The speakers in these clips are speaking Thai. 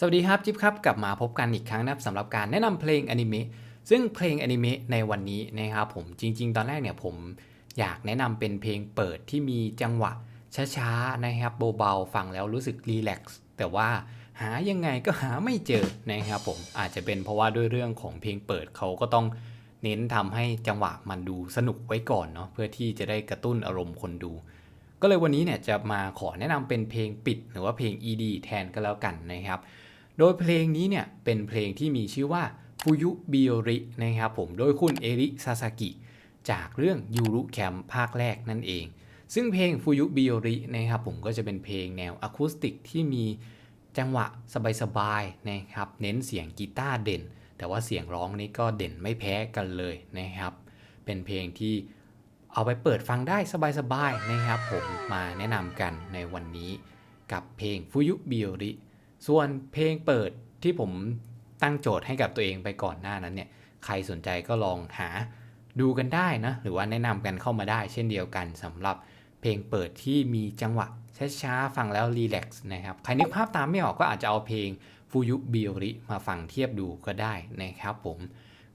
สวัสดีครับจิ๊บครับกลับมาพบกันอีกครั้งนะครับสำหรับการแนะนำเพลงอนิเมะซึ่งเพลงอนิเมะในวันนี้นะครับผมจริง ๆ ตอนแรกเนี่ยผมอยากแนะนำเป็นเพลงเปิดที่มีจังหวะช้าๆนะครับเบาๆฟังแล้วรู้สึกรีแลกซ์แต่ว่าหายังไงก็หาไม่เจอนะครับผมอาจจะเป็นเพราะว่าด้วยเรื่องของเพลงเปิดเขาก็ต้องเน้นทำให้จังหวะมันดูสนุกไว้ก่อนเนาะเพื่อที่จะได้กระตุ้นอารมณ์คนดูก็เลยวันนี้เนี่ยจะมาขอแนะนำเป็นเพลงปิดหรือว่าเพลง ED แทนก็แล้วกันนะครับ โดยเพลงนี้เนี่ยเป็นเพลงที่มีชื่อว่าฟุยุบิโอรินะครับผมโดยคุณเอริซาสกิจากเรื่องยูรุแคมภาคแรกนั่นเอง ซึ่งเพลงฟุยุบิโอรินะครับผมก็จะเป็นเพลงแนวอะคูสติกที่มีจังหวะสบายๆนะครับเน้นเสียงกีตาร์เด่น แต่ว่าเสียงร้องนี่ก็เด่นไม่แพ้กันเลยนะครับ เป็นเพลงที่เอาไปเปิดฟังได้สบายๆนะครับผมมาแนะนำกันในวันนี้กับเพลงฟุยุบิโอริ ส่วนเพลงเปิดที่ผมตั้งโจทย์ให้กับตัวเองไปก่อนหน้านั้นเนี่ย ใครสนใจก็ลองหาดูกันได้นะ หรือว่าแนะนำกันเข้ามาได้เช่นเดียวกันสำหรับเพลงเปิดที่มีจังหวะช้าๆฟังแล้วรีแลกซ์นะครับ ใครนึกภาพตามไม่ออกก็อาจจะเอาเพลงฟูยุบิโอริมาฟังเทียบดูก็ได้นะครับผม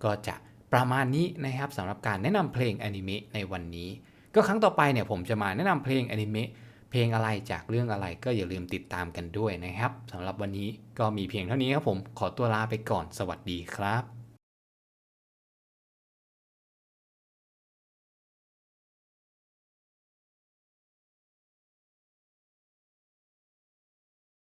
ก็จะประมาณนี้นะครับสำหรับการแนะนำเพลงอนิเมะในวันนี้ ก็ครั้งต่อไปเนี่ยผมจะมาแนะนำเพลงอนิเมะ เพลงอะไรจากเรื่องอะไรก็อย่าลืมติดตามกันด้วยนะครับสำหรับวันนี้ก็มีเพียงเท่านี้ครับผมขอตัวลาไปก่อนสวัสดีครับ